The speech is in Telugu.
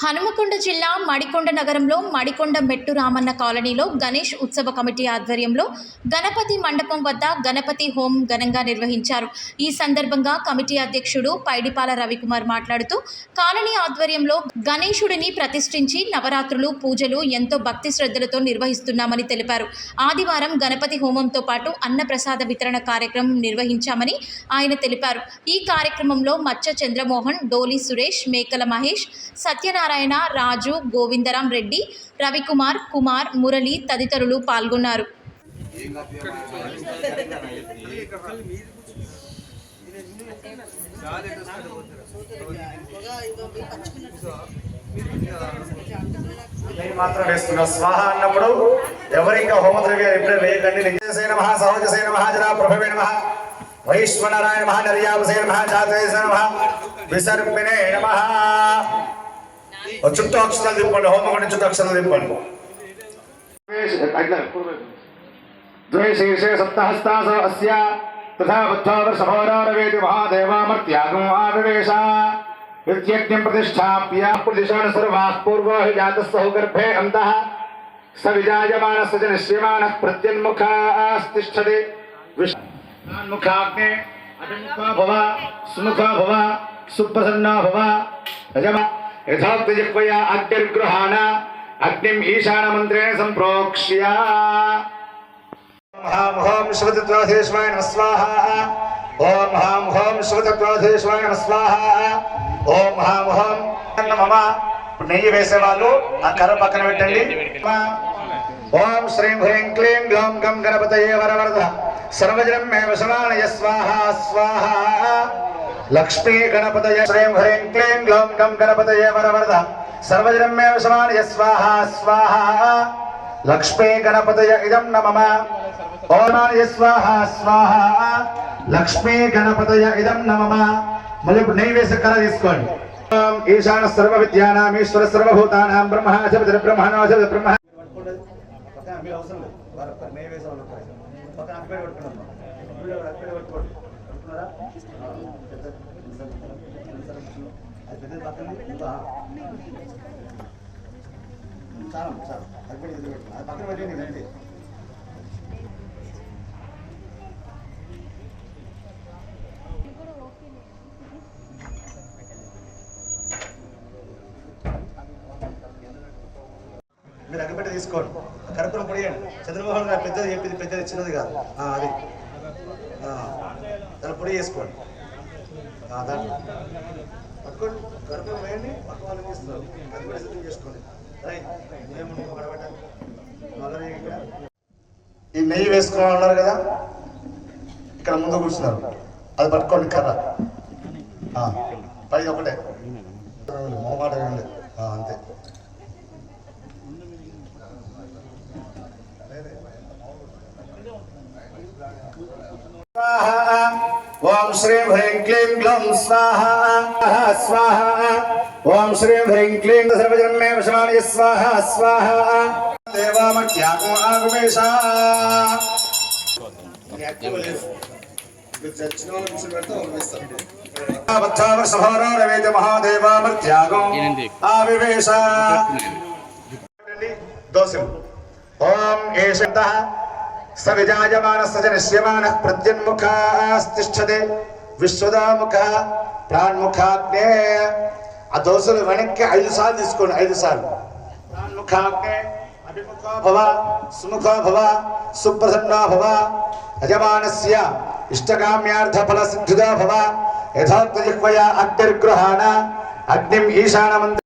హనుమకొండ జిల్లా మడికొండ నగరంలో మడికొండ మెట్టు రామన్న కాలనీలో గణేష్ ఉత్సవ కమిటీ ఆధ్వర్యంలో గణపతి మండపం వద్ద గణపతి హోం ఘనంగా నిర్వహించారు. ఈ సందర్భంగా కమిటీ అధ్యక్షుడు పైడిపాల రవికుమార్ మాట్లాడుతూ కాలనీ ఆధ్వర్యంలో గణేశుడిని ప్రతిష్ఠించి నవరాత్రులు పూజలు ఎంతో భక్తి శ్రద్ధలతో నిర్వహిస్తున్నామని తెలిపారు. ఆదివారం గణపతి హోమంతో పాటు అన్నప్రసాద వితరణ కార్యక్రమం నిర్వహించామని ఆయన తెలిపారు. ఈ కార్యక్రమంలో మచ్చ చంద్రమోహన్ డోలి సురేష్ మేకల మహేష్ సత్యనారాయణ సత్యనారాయణ రాజు గోవిందరాం రెడ్డి రవికుమార్ కుమార్ మురళి తదితరులు పాల్గొన్నారు. నేను మాత్రం వేస్తున్నా. స్వాహ అన్నప్పుడు ఎవరు హోమద్రవ్య ఎప్పుడే వేయకండి. నిజసేన మహా సహజసేన మహాజరా ప్రభవే నమ. వైశ్వనారాయణ మహా నర్యావసే నమ జాతవేసే నమ. విసర్పిణే నమ. చుట్టూ అక్షరాలు దింపండి హోమగుండి చుట్టూ అక్షరాలు దింపండి ద్వే శీర్షే సప్తహస్తాస అస్య తథా బుద్ధ్వా వర్షభోరారవేతి మహాదేవామర్త్యాగం ఆవివేశ విద్యజ్ఞం ప్రతిష్టాప్య ప్రదిశాన సర్వాః పూర్వో హి జాతస్సౌ గర్భే అంతః స విజాయమానస్య చ నిశ్యమానః ప్రత్యన్ముఖాస్తిష్ఠతి విష్ణుముఖాగ్నే అభిముఖా భవ సుముఖా భవ సుప్రసన్నా భవ యజమ యథోక్తజిహ్వయా అగ్నిర్గృహాణ అగ్నిం ఈశానమంత్రేణ సంప్రోక్ష్య. ఓం హోం శివతత్వాధేశ్వాయ నమ స్వాహ. ఓం హాం హోం శివతత్వాధేశ్వాయ నమ స్వాహ. ఓం హాం హోం మమ నెయ్యి వేసే ఆ కర్ర పక్కన పెట్టండి. ఓం శ్రీం హ్రీం క్లీం గ్లౌం గం గణపతయే వరవరద. సర్వజనం మే వశమానయ స్వాహ స్వాహ. లక్ష్మీ గణపతయ శ్రీం హ్రీం క్లీం గ్లౌం గం గణపతయ వరవరద. సర్వజనమే మే స్వాహ స్వాహ. లక్ష్మీ గణపతయ ఇదం నమమ ఓమానయ స్వాహ స్వాహ. లక్ష్మీ గణపతయ ఇదం నమమ మళ్ళీ ఇప్పుడు నెయ్యి వేసి కళ తీసుకోండి. ఈశాన సర్వ విద్యానాం ఈశ్వర సర్వభూతానాం బ్రహ్మాధిపతి బ్రహ్మణోచపతి బ్రహ్మ. పక్కన పెట్టండి అంతే మీరు అగ్గపెట్టి తీసుకోండి. కర్పూరం పొడియండి. చంద్రమోహన్ గారు పెద్దది చెప్పింది పెద్దది చిన్నది కాదు. అది. దాని పొడి చేసుకోండి. దాన్ని. పట్టుకోండి. కర్పూరం వేయండి పక్క వాళ్ళు అది కూడా సిద్ధం చేసుకోండి. ఇక్కడ. ఈ నెయ్యి వేసుకోమన్నారు కదా? ఇక్కడ ముందు కూర్చున్నారు. అది పట్టుకోండి కర్ర. పై పైది ఒకటే. మొహమాట అంతే. ఓం శ్రీ హ్రీం క్లీం గ్లం స్వాహ స్వాహ ఓం శ్రీ హ్రీం క్లీం సర్వజన్మే వశమానయ స్వాహ స్వాహ దేవామత్యాగం ఆగమేశ బద్ధావర్షభారారవేద మహాదేవామర్త్యాగం ఆవివేశ దోషం ఓం ఏషంతః स विजायमानस्य च निश्यमानः ప్రత్యన్ముఖాస్తిష్టతే విశ్వదాముఖ ప్రాణ్ముఖాగ్నే ఆ దోశలు వెనక్కి ఐదు సార్లు తీసుకోండి ఐదు సార్లు ప్రాణ్ముఖాగ్నే అభిముఖో భవ సుముఖో భవ సుప్రసన్నో భవ యజమానస్య ఇష్టకామ్యార్థ ఫల సిద్ధిదో భవ యథోక్త జిహ్వయా అగ్నిర్గృహాణ అగ్నిం ఈశానమంత్ర